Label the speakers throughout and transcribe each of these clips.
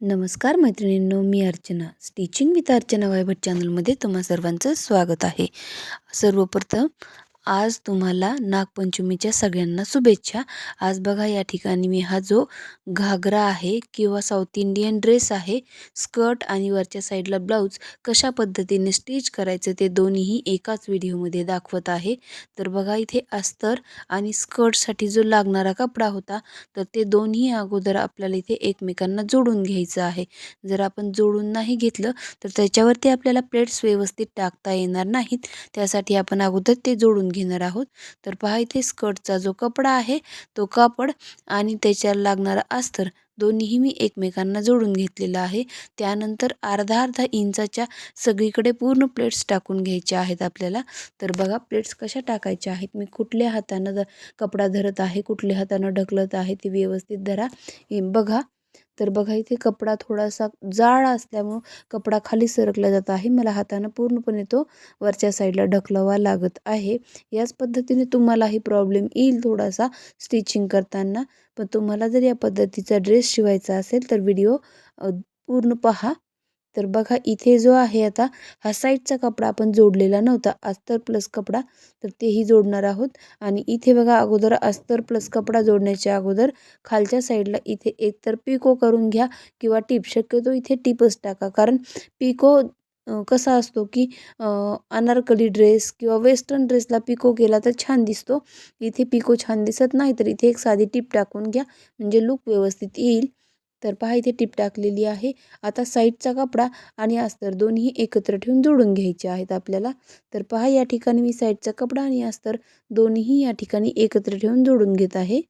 Speaker 1: नमस्कार मैत्रिणींनो मी अर्चना. स्टिचिंग विथ अर्चना वायभट चॅनलमध्ये तुम्हा सर्वांचं स्वागत आहे. सर्वप्रथम आज तुम्हाला नागपंचमीच्या सगळ्यांना शुभेच्छा. आज बघा या ठिकाणी मी हा जो घागरा आहे किंवा साऊथ इंडियन ड्रेस आहे स्कर्ट आणि वरच्या साईडला ब्लाऊज कशा पद्धतीने स्टिच करायचं ते दोन्हीही एकाच व्हिडिओमध्ये दाखवत आहे. तर बघा इथे अस्तर आणि स्कर्टसाठी जो लागणारा कपडा होता तर ते दोन्ही अगोदर आपल्याला इथे एकमेकांना जोडून घ्यायचं आहे. जर आपण जोडून नाही घेतलं तर त्याच्यावरती आपल्याला प्लेट्स व्यवस्थित टाकता येणार नाहीत. त्यासाठी आपण अगोदर ते जोडून घेणार आहोत. तर पहा इथे स्कर्टचा जो कपडा आहे तो कापड आणि त्याच्याला लागणारा अस्तर दोन्हीही मी एकमेकांना जोडून घेतलेला आहे. त्यानंतर अर्धा अर्धा इंचाच्या सगळीकडे पूर्ण प्लेट्स टाकून घ्यायच्या आहेत आपल्याला. तर बघा प्लेट्स कशा टाकायच्या आहेत? मी कुठल्या हातानं कपडा धरत आहे कुठल्या हातानं ढकलत आहे ते व्यवस्थित धरा. बघा तर बघा इथे कपडा थोडासा जाड असल्यामुळं कपडा खाली सरकला जात आहे. मला हातानं पूर्णपणे तो वरच्या साईडला ढकलावा लागत आहे. याच पद्धतीने तुम्हालाही प्रॉब्लेम येईल थोडासा स्टिचिंग करताना. पण तुम्हाला जर या पद्धतीचा ड्रेस शिवायचा असेल तर व्हिडिओ पूर्ण पहा. तर बघा इथे जो आहे आता हा साईडचा कपडा आपण जोडलेला नव्हता अस्तर प्लस कपडा तर तेही जोडणार आहोत. आणि इथे बघा अगोदर अस्तर प्लस कपडा जोडण्याच्या अगोदर खालच्या साईडला इथे एकतर पिको करून घ्या किंवा टिप शक्यतो इथे टिपच टाका. कारण पिको कसा असतो की अनारकली ड्रेस किंवा वेस्टर्न ड्रेसला पिको केला तर छान दिसतो. इथे पिको छान दिसत नाही तर इथे एक साधी टिप टाकून घ्या. म्हणजे लुक व्यवस्थित येईल. तर पहा इथे टिप टाकलेली आहे. आता साईडचा कपडा आणि अस्तर दोन्ही एकत्र ठेवून जोडून घ्यायचे आहेत आपल्याला. तर पहा या ठिकाणी मी साईडचा कपडा आणि अस्तर दोन्ही या ठिकाणी एकत्र ठेवून जोडून घेत आहे.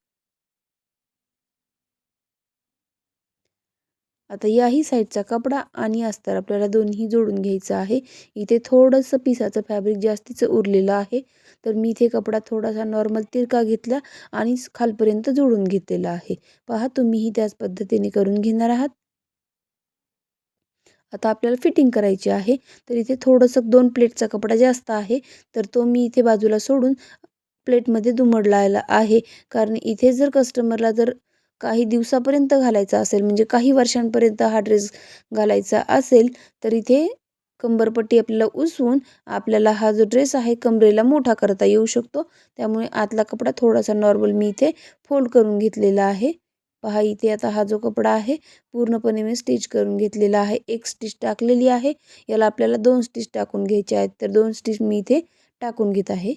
Speaker 1: आता याही साईडचा कपडा आणि अस्तर आपल्याला दोन्ही जोडून घ्यायचं आहे. इथे थोडंसं पिसाचं फॅब्रिक जास्तीचं उरलेलं आहे. तर मी इथे कपडा थोडासा नॉर्मल तिरका घेतला आणि खालपर्यंत जोडून घेतलेला आहे. पहा तुम्हीही त्याच पद्धतीने करून घेणार आहात. आता आपल्याला फिटिंग करायची आहे. तर इथे थोडंसं दोन प्लेटचा कपडा जास्त आहे. तर तो मी इथे बाजूला सोडून प्लेटमध्ये दुमडलायला आहे. कारण इथे जर कस्टमरला जर काही दिवसापर्यंत घालायचा असेल म्हणजे काही वर्षांपर्यंत हा ड्रेस घालायचा असेल तर इथे कंबरपट्टी आपल्याला उसवून आपल्याला हा जो ड्रेस आहे कमरेला मोठा करता येऊ शकतो. त्यामुळे आतला कपडा थोडासा नॉर्मल मी इथे फोल्ड करून घेतलेला आहे. पहा इथे आता हा जो कपडा आहे पूर्णपणे मी स्टिच करून घेतलेला आहे. एक स्टिच टाकलेली आहे. याला आपल्याला दोन स्टिच टाकून घ्यायचे आहेत. तर दोन स्टिच मी इथे टाकून घेत आहे.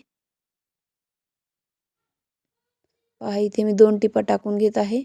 Speaker 1: पहा इथे मी दोन टिपा टाकून घेत आहे.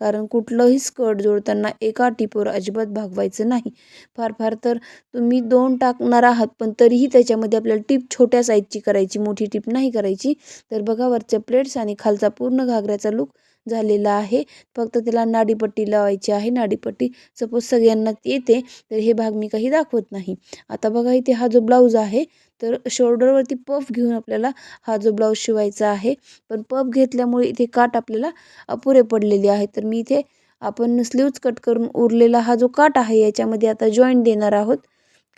Speaker 1: कारण कुठलंही स्कर्ट जोडताना एका टिपवर अजिबात भागवायचं नाही. फार फार तर तुम्ही दोन टाकणार आहात पण तरीही त्याच्यामध्ये आपल्याला टिप छोट्या साईजची करायची मोठी टिप नाही करायची. तर बघा वरच्या प्लेट्स आणि खालचा पूर्ण घागऱ्याचा लुक झालेला आहे. फक्त त्याला नाडीपट्टी लावायची आहे. नाडीपट्टी सपोज सगळ्यांना येते तर हे भाग मी काही दाखवत नाही. आता बघा इथे हा जो ब्लाऊज आहे तर शोल्डरवरती पफ घेऊन आपल्याला हा जो ब्लाऊज शिवायचा आहे. पण पफ घेतल्यामुळे इथे काट आपल्याला अपुरे पडलेले आहेत. तर मी इथे आपण स्लीव्ज कट करून उरलेला हा जो काट आहे याच्यामध्ये आता जॉईंट देणार आहोत.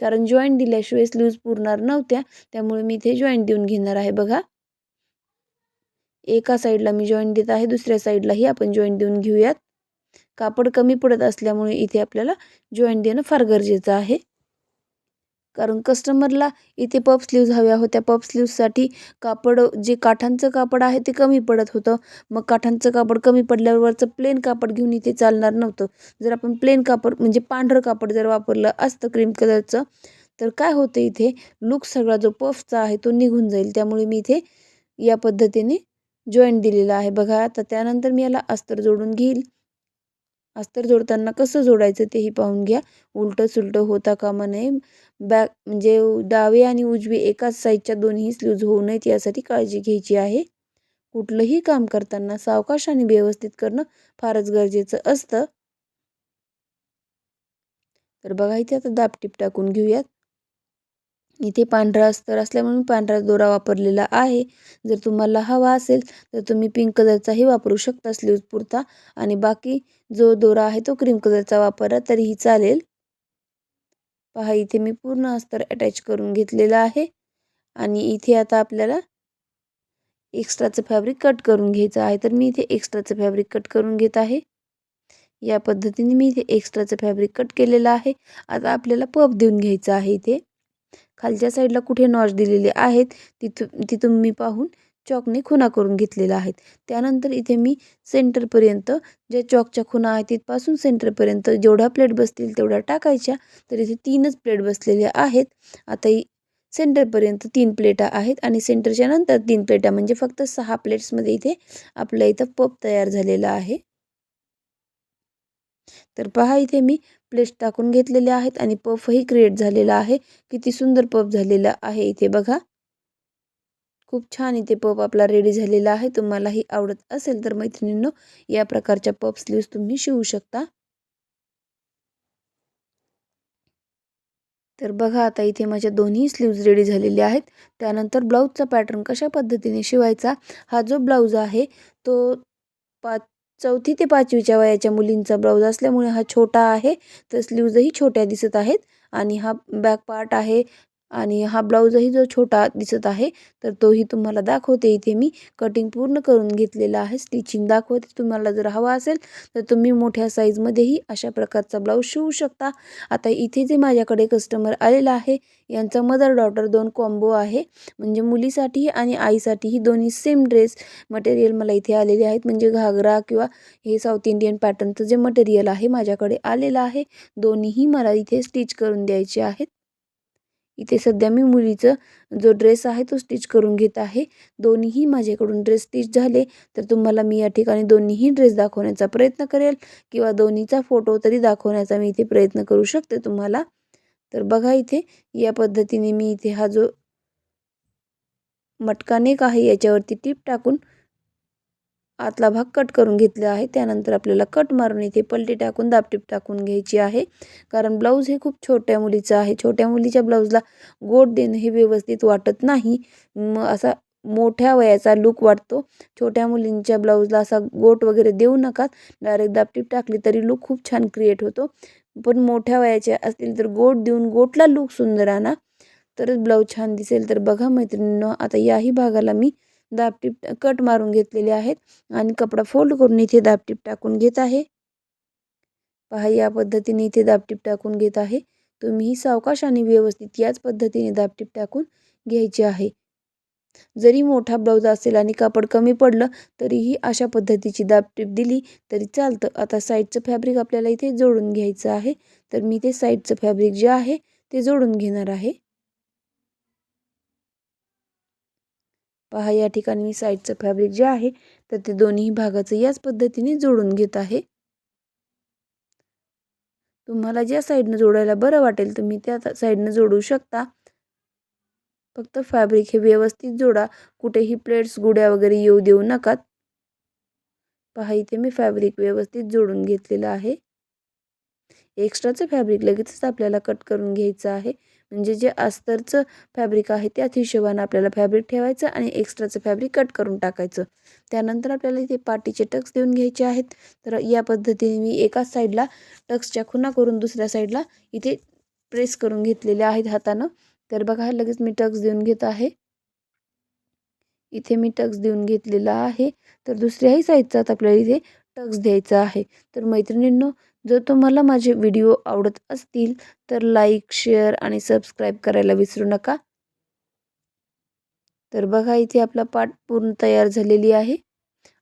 Speaker 1: कारण जॉईंट दिल्याशिवाय स्लीव्ज पुरणार नव्हत्या. त्यामुळे मी इथे जॉईंट देऊन घेणार आहे. बघा. एका साईडला मी जॉईंट देत आहे दुसऱ्या साईडलाही आपण जॉईंट देऊन घेऊयात. कापड कमी पडत असल्यामुळे इथे आपल्याला जॉईंट देणं फार गरजेचं आहे. कारण कस्टमरला इथे पप स्लीव्ज हव्या होत्या. पप स्लीव्जसाठी कापड जे काठांचं कापड आहे ते कमी पडत होतं. मग काठांचं कापड कमी पडल्यावरचं प्लेन कापड घेऊन इथे चालणार नव्हतं. जर आपण प्लेन कापड म्हणजे पांढरं कापड जर वापरलं असतं क्रीम कलरचं तर काय होतं इथे? लुक सगळा जो पफचा आहे तो निघून जाईल. त्यामुळे मी इथे या पद्धतीने जॉईंट दिलेला आहे. बघा आता त्यानंतर मी याला अस्तर जोडून घेईल. अस्तर जोडताना कसं जोडायचं तेही पाहून घ्या. उलटं सुलटं होता कामा नये. बॅक म्हणजे डावे आणि उजवी एकाच साईडच्या दोन्ही स्लूज होऊ नयेत यासाठी काळजी घ्यायची आहे. कुठलंही काम करताना सावकाश आणि व्यवस्थित करणं फारच गरजेचं असतं. तर बघा इथे आता दापटीप टाकून घेऊयात. इथे पांढरा अस्तर असल्यामुळे पांढरा दोरा वापरलेला आहे. जर तुम्हाला हवा असेल तर तुम्ही पिंक कलरचाही वापरू शकता स्लीव्ज पुरता. आणि बाकी जो दोरा आहे तो क्रीम कलरचा वापरा तरीही चालेल. पहा इथे मी पूर्ण अस्तर अटॅच करून घेतलेला आहे. आणि इथे आता आपल्याला एक्स्ट्राचं फॅब्रिक कट करून घ्यायचं आहे. तर मी इथे एक्स्ट्राचं फॅब्रिक कट करून घेत आहे. या पद्धतीने मी इथे एक्स्ट्राचं फॅब्रिक कट केलेलं आहे. आता आपल्याला पफ देऊन घ्यायचं आहे इथे. खालच्या साईडला कुठे नॉच दिलेले आहेत तिथून तिथून मी पाहून चॉकने खुणा करून घेतलेल्या आहेत त्यानंतर इथे मी सेंटरपर्यंत ज्या चॉकच्या खुणा आहेत तिथपासून सेंटरपर्यंत जेवढ्या प्लेट बसतील तेवढ्या टाकायच्या तर इथे तीनच प्लेट बसलेल्या आहेत. आता सेंटरपर्यंत तीन प्लेटा आहेत आणि सेंटरच्या नंतर तीन प्लेटा म्हणजे फक्त सहा प्लेट्समध्ये इथे आपल्या इथं पप तयार झालेला आहे. तर पहा इथे मी प्लेट्स टाकून घेतलेले आहेत आणि पफही क्रिएट झालेला आहे. किती सुंदर पफ झालेला आहे इथे बघा. खूप छान इथे पप आपला रेडी झालेला आहे. तुम्हालाही आवडत असेल तर मैत्रिणींनो या प्रकारच्या पप स्लीव्स तुम्ही शिवू शकता. तर बघा आता इथे माझ्या दोन्ही स्लीव्ज रेडी झालेले आहेत. त्यानंतर ब्लाऊजचा पॅटर्न कशा पद्धतीने शिवायचा? हा जो ब्लाऊज आहे तो पाच चौथी ते पाचवीच्या वयाच्या मुलींचा ब्लाऊज असल्यामुळे हा छोटा आहे तर स्लीव्जही छोट्या दिसत आहेत. आणि हा बॅक पार्ट आहे आणि हा ब्लाऊजही जो छोटा दिसत आहे तर तोही तुम्हाला दाखवते. इथे मी कटिंग पूर्ण करून घेतलेला आहे स्टिचिंग दाखवते. तुम्हाला जर हवा असेल तर तुम्ही मोठ्या साईजमध्येही अशा प्रकारचा ब्लाऊज शिवू शकता. आता इथे जे माझ्याकडे कस्टमर आलेला आहे यांचा मदर डॉटर दोन कॉम्बो आहे. म्हणजे मुलीसाठीही आणि आईसाठीही दोन्ही सेम ड्रेस मटेरियल मला इथे आलेले आहेत. म्हणजे घागरा किंवा हे साऊथ इंडियन पॅटर्नचं जे मटेरियल आहे माझ्याकडे आलेलं आहे. दोन्हीही मला इथे स्टिच करून द्यायचे आहेत. इथे सध्या मी मुलीचं जो ड्रेस आहे तो स्टिच करून घेत आहे. दोन्हीही माझ्याकडून ड्रेस स्टिच झाले तर तुम्हाला मी या ठिकाणी दोन्हीही ड्रेस दाखवण्याचा प्रयत्न करेल किंवा दोन्हीचा फोटो तरी दाखवण्याचा मी इथे प्रयत्न करू शकते तुम्हाला. तर बघा इथे या पद्धतीने मी इथे हा जो मटका नेक आहे याच्यावरती टीप टाकून आतला भाग कट करून घेतला आहे. त्यानंतर आपल्याला कट मारून इथे पलटी टाकून दापटीप टाकून घ्यायची आहे. कारण ब्लाऊज हे खूप छोट्या मुलीचं आहे. छोट्या मुलीच्या ब्लाऊजला गोट देणं हे व्यवस्थित वाटत नाही. मग असा मोठ्या वयाचा लुक वाटतो. छोट्या मुलींच्या ब्लाऊजला असा गोट वगैरे देऊ नका डायरेक्ट दापटीप टाकली तरी लुक खूप छान क्रिएट होतो. पण मोठ्या वयाचे असतील तर गोट देऊन गोटला लुक सुंदर आणा. तरच ब्लाऊज छान दिसेल. तर बघा मैत्रिणींनो आता याही भागाला मी दापटीप कट मारून घेतलेले आहेत आणि कपडा फोल्ड करून इथे दापटीप टाकून घेत आहे. पहा या पद्धतीने इथे दापटीप टाकून घेत आहे. तुम्ही सावकाश आणि व्यवस्थित याच पद्धतीने दापटीप टाकून घ्यायची आहे. जरी मोठा ब्लाऊज असेल आणि कापड कमी पडलं तरीही अशा पद्धतीची दापटीप दिली तरी चालतं. आता साईडचं फॅब्रिक आपल्याला इथे जोडून घ्यायचं आहे. तर मी ते साईडचं फॅब्रिक जे आहे ते जोडून घेणार आहे. पहा या ठिकाणी मी साईडचं फॅब्रिक जे आहे तर ते दोन्ही भागाचं याच पद्धतीने जोडून घेत आहे. तुम्हाला ज्या साईडनं जोडायला बरं वाटेल तुम्ही त्या साईडनं जोडू शकता. फक्त फॅब्रिक हे व्यवस्थित जोडा कुठेही प्लेट्स गुड्या वगैरे येऊ देऊ नकात. पहा इथे मी फॅब्रिक व्यवस्थित जोडून घेतलेलं आहे. एक्स्ट्राचं फॅब्रिक लगेचच आपल्याला कट करून घ्यायचं आहे. म्हणजे जे अस्तरचं फॅब्रिक आहे त्याच हिशोबानं आपल्याला फॅब्रिक ठेवायचं आणि एक्स्ट्राचं फॅब्रिक कट करून टाकायचं. त्यानंतर आपल्याला इथे पाटीचे टक्स देऊन घ्यायचे आहेत. तर या पद्धतीने मी एकाच साईडला टक्सच्या खुना करून दुसऱ्या साईडला इथे प्रेस करून घेतलेले आहेत हातानं. तर बघा लगेच मी टक्स देऊन घेत आहे. इथे मी टक्स देऊन घेतलेला आहे. तर दुसऱ्याही साईडचा आपल्याला इथे टक्स द्यायचा आहे. तर मैत्रिणींनो जर तुम्हाला माझे व्हिडिओ आवडत असतील तर लाईक शेअर आणि सबस्क्राईब करायला विसरू नका. तर बघा इथे आपला पाठ पूर्ण तयार झालेली आहे.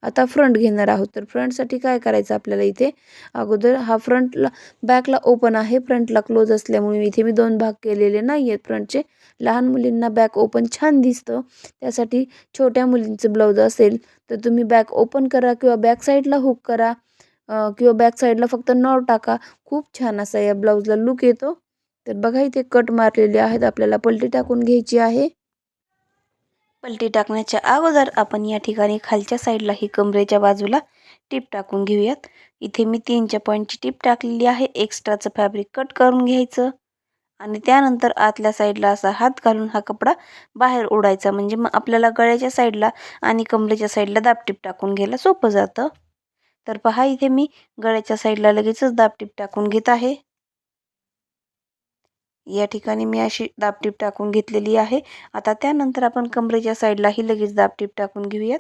Speaker 1: आता फ्रंट घेणार आहोत. तर फ्रंटसाठी काय करायचं आपल्याला इथे? अगोदर हा फ्रंटला बॅकला ओपन आहे. फ्रंटला क्लोज असल्यामुळे इथे मी दोन भाग केलेले नाही आहेत फ्रंटचे लहान मुलींना बॅक ओपन छान दिसतं. त्यासाठी छोट्या मुलींचं ब्लाऊज असेल तर तुम्ही बॅक ओपन करा किंवा बॅक साईडला हुक करा. किंवा बॅक साईडला फक्त नॉर टाका. खूप छान असा या ब्लाऊजला लुक येतो. तर बघा इथे कट मारलेले आहेत. आपल्याला पलटी टाकून घ्यायची आहे. पलटी टाकण्याच्या अगोदर आपण या ठिकाणी खालच्या साईडला ही कमरेच्या बाजूला टीप टाकून घेऊयात. इथे मी तीनच्या पॉईंटची टीप टाकलेली आहे. एक्स्ट्राचं फॅब्रिक कट करून घ्यायचं. आणि त्यानंतर आतल्या साईडला असा हात घालून हा कपडा बाहेर ओढायचा. म्हणजे मग आपल्याला गळ्याच्या साईडला आणि कमरेच्या साईडला दाबटीप टाकून घ्यायला सोपं जातं. तर पहा इथे मी गळ्याच्या साईडला लगेचच दाबटीप टाकून घेत आहे. या ठिकाणी मी अशी दाबटीप टाकून घेतलेली आहे. आता त्यानंतर आपण कमरेच्या साईडलाही लगेच दाबटीप टाकून घेऊयात.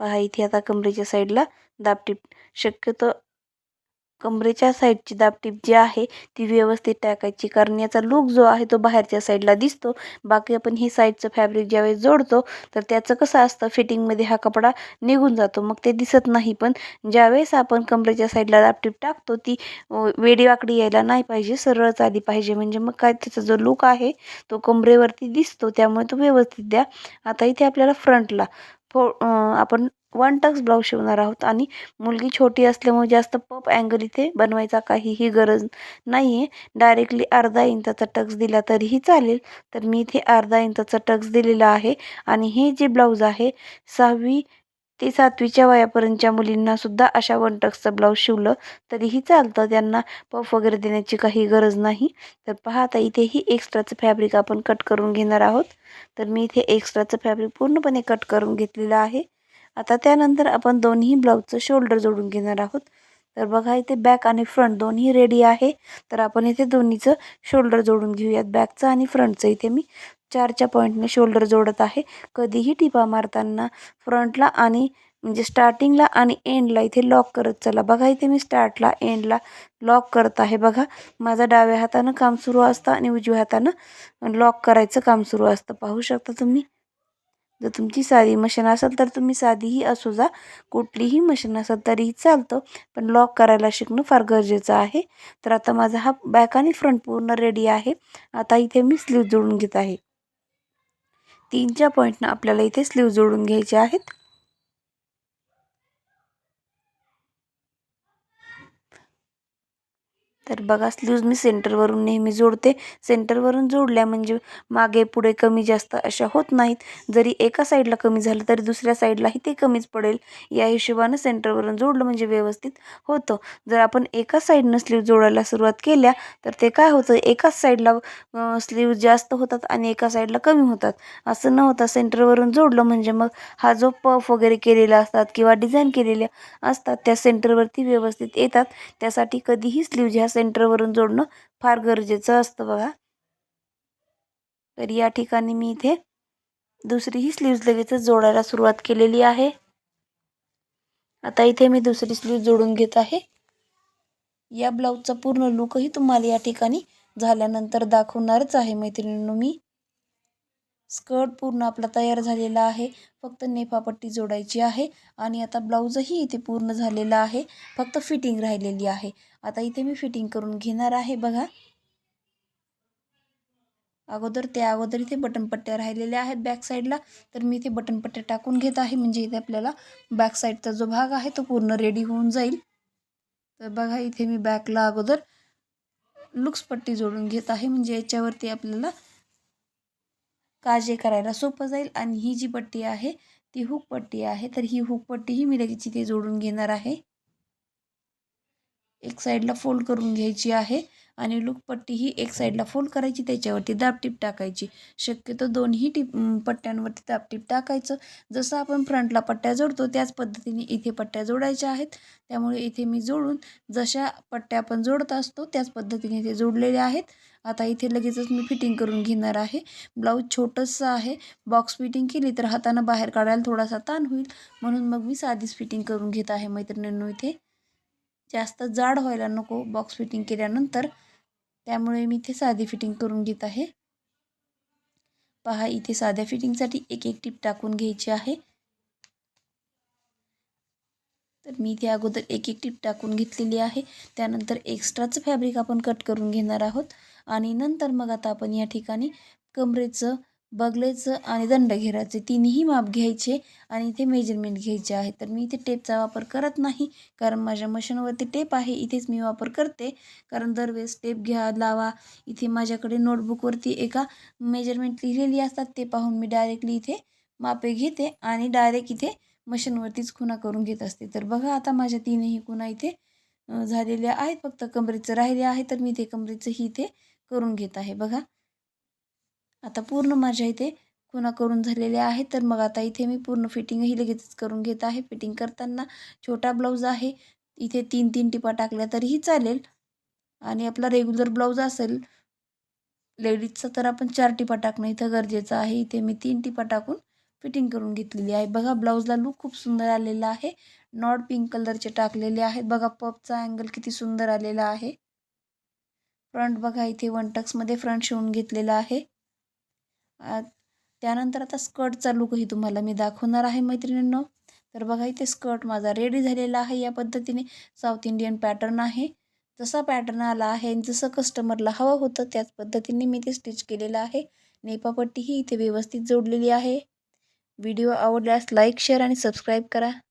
Speaker 1: पहा इथे आता कमरेच्या साईडला दाबटीप शक्यतो कमरेच्या साईडची दाबटीप जी आहे ती व्यवस्थित टाकायची. कारण याचा लूक जो आहे तो बाहेरच्या साईडला दिसतो. बाकी आपण ही साईडचं फॅब्रिक ज्यावेळेस जोडतो तर त्याचं कसं असतं फिटिंगमध्ये हा कपडा निघून जातो. मग ते दिसत नाही पण ज्यावेळेस आपण कमरेच्या साईडला दापटीप टाकतो ती वेडी वाकडी यायला नाही पाहिजे सरळच आली पाहिजे. म्हणजे मग काय त्याचा जो लूक आहे तो कमरेवरती दिसतो. त्यामुळे तो व्यवस्थित द्या. आता इथे आपल्याला फ्रंटला फो आपण वन टक्स ब्लाऊज शिवणार आहोत. आणि मुलगी छोटी असल्यामुळे जास्त पप अँगल इथे बनवायचा काहीही गरज नाही आहे डायरेक्टली अर्धा इंचाचा टक्स दिला तरीही चालेल. तर मी इथे अर्धा इंचाचा टक्स दिलेला आहे. आणि हे जे ब्लाऊज आहे सहावी ते सातवीच्या वयापर्यंतच्या मुलींना सुद्धा अशा वन टक्सचं ब्लाऊज शिवलं तरीही चालतं. त्यांना पफ वगैरे देण्याची काही गरज नाही. तर पहा आता इथेही एक्स्ट्राचं फॅब्रिक आपण कट करून घेणार आहोत. तर मी इथे एक्स्ट्राचं फॅब्रिक पूर्णपणे कट करून घेतलेलं आहे. आता त्यानंतर आपण दोन्ही ब्लाऊजचं शोल्डर जोडून घेणार आहोत. तर बघा इथे बॅक आणि फ्रंट दोन्ही रेडी आहे. तर आपण इथे दोन्हीचं शोल्डर जोडून घेऊयात. बॅकचं आणि फ्रंटचं. इथे मी चारच्या पॉईंटने शोल्डर जोडत आहे. कधीही टिपा मारताना फ्रंटला आणि म्हणजे स्टार्टिंगला आणि एंडला इथे लॉक करत चला. बघा इथे मी स्टार्टला एंडला लॉक करत आहे. बघा माझा डाव्या हातानं काम सुरू असतं आणि उजव्या हातानं लॉक करायचं काम सुरू असतं. पाहू शकता तुम्ही? जर तुमची साधी मशीन असेल तर तुम्ही साधीही असू जा. कुठलीही मशीन असेल तरीही चालतं. पण लॉक करायला शिकणं फार गरजेचं आहे. तर आता माझा हा बॅक आणि फ्रंट पूर्ण रेडी आहे. आता इथे मी स्लीव जोडून घेत आहे. तीनच्या पॉईंटनं आपल्याला इथे स्लीव जोडून घ्यायचे आहेत. तर बघा स्लीव्ज मी सेंटरवरून नेहमी जोडते. सेंटरवरून जोडल्या म्हणजे मागे पुढे कमी जास्त अशा होत नाहीत. जरी एका साईडला कमी झालं तरी दुसऱ्या साईडलाही ते कमीच पडेल. या हिशोबानं सेंटरवरून जोडलं म्हणजे व्यवस्थित होतं. जर आपण एका साईडनं स्लीव जोडायला सुरुवात केल्या तर ते काय होतं? एकाच साईडला स्लीव जास्त होतात आणि एका साईडला कमी होतात. असं न होता सेंटरवरून जोडलं म्हणजे मग हा जो पफ वगैरे केलेला असतात किंवा डिझाईन केलेल्या असतात त्या सेंटरवरती व्यवस्थित येतात. त्यासाठी कधीही स्लीव ह्या सेंटरवरून जोडणं फार गरजेचं असतं बघा. तर या ठिकाणी मी इथे दुसरीही स्लीव्ज लगेचच जोडायला सुरुवात केलेली आहे. आता इथे मी दुसरी स्लीव जोडून घेत आहे. या ब्लाऊजचा पूर्ण लुकही तुम्हाला या ठिकाणी झाल्यानंतर दाखवणारच आहे मैत्रिणींनो मी. स्कर्ट पूर्ण आपला तयार झालेला आहे. फक्त नेफापट्टी जोडायची आहे आणि आता ब्लाऊजही इथे पूर्ण झालेला आहे. फक्त फिटिंग राहिलेली आहे. आता इथे मी फिटिंग करून घेणार आहे बघा. अगोदर त्या अगोदर इथे बटनपट्ट्या राहिलेल्या आहेत बॅक साईडला तर मी इथे बटनपट्ट्या टाकून घेत आहे. म्हणजे इथे आपल्याला बॅक साईडचा जो भाग आहे तो पूर्ण रेडी होऊन जाईल. तर बघा इथे मी बॅकला अगोदर लुक्स पट्टी जोडून घेत आहे. म्हणजे याच्यावरती आपल्याला काजे करायला सोपं जाईल. आणि ही जी पट्टी आहे ती हुक पट्टी आहे. तर ही हुक पट्टीही मी लगेच इथे जोडून घेणार आहे. एक साईडला फोल्ड करून घ्यायची आहे. आणि लुकपट्टी ही एक साईडला फोल्ड करायची त्याच्यावरती दाबटीप टाकायची. शक्यतो दोन्ही टिप पट्ट्यांवरती दाबटीप टाकायचं. जसं आपण फ्रंटला पट्ट्या जोडतो त्याच पद्धतीने इथे पट्ट्या जोडायच्या आहेत. त्यामुळे इथे मी जोडून जशा पट्ट्या आपण जोडत असतो त्याच पद्धतीने इथे जोडलेल्या आहेत. आता इथे लगेचच मी फिटिंग करून घेणार आहे. ब्लाऊज छोटंसं आहे. बॉक्स फिटिंग केली तर हातानं बाहेर काढायला थोडासा ताण होईल. म्हणून मग मी साधीच फिटिंग करून घेत आहे मैत्रिणींनो इथे. जास्त जाड व्हायला नको बॉक्स फिटिंग केल्यानंतर. त्यामुळे मी इथे साधी फिटिंग करून घेत आहे. पहा इथे साध्या फिटिंगसाठी एक एक टीप टाकून घ्यायची आहे. तर मी इथे अगोदर एक एक टीप टाकून घेतलेली आहे. त्यानंतर एक्स्ट्राचं फॅब्रिक आपण कट करून घेणार आहोत. आणि नंतर मग आता आपण या ठिकाणी कमरेचं बगलेचं आणि दंडघेराचे तिन्ही माप घ्यायचे आणि इथे मेजरमेंट घ्यायचे आहे. तर मी इथे टेपचा वापर करत नाही कारण माझ्या मशीनवरती टेप आहे. इथेच मी वापर करते. कारण दरवेळेस टेप घ्या लावा. इथे माझ्याकडे नोटबुकवरती एका मेजरमेंट लिहिलेली असतात. ते पाहून मी डायरेक्टली इथे मापे घेते आणि डायरेक्ट इथे मशीनवरतीच खुणा करून घेत असते. तर बघा आता माझ्या तीनही खुणा इथे झालेल्या आहेत. फक्त कमरेचं राहिले आहे तर मी ते कमरेचंही इथे करून घेत आहे. बघा. आता पूर्ण माझ्या इथे खुणा करून झालेल्या आहेत. तर मग आता इथे मी पूर्ण फिटिंगही लगेचच करून घेत आहे. फिटिंग करताना छोटा ब्लाऊज आहे. इथे तीन तीन टिपा टाकल्या तरीही चालेल. आणि आपला रेग्युलर ब्लाऊज असेल लेडीजचा तर आपण चार टिपा टाकणं इथं गरजेचं आहे. इथे मी तीन टिपा टाकून फिटिंग करून घेतलेली आहे. बघा ब्लाऊजला लूक खूप सुंदर आलेला आहे. नॉट पिंक कलरचे टाकलेले आहेत. बघा पपचा अँगल किती सुंदर आलेला आहे. फ्रंट बघा इथे वन टक्समध्ये फ्रंट शिवून घेतलेला आहे. त्यानंतर आता स्कर्टचा लुकही तुम्हाला मी दाखवणार आहे मैत्रिणींनो. तर बघा इथे स्कर्ट माझा रेडी झालेला आहे. या पद्धतीने साऊथ इंडियन पॅटर्न आहे. जसा पॅटर्न आला आहे आणि जसं कस्टमरला हवं होतं त्याच पद्धतीने मी ते स्टिच केलेलं आहे. नेपापट्टीही इथे व्यवस्थित जोडलेली आहे. व्हिडिओ आवडल्यास लाईक शेअर आणि सबस्क्राईब करा.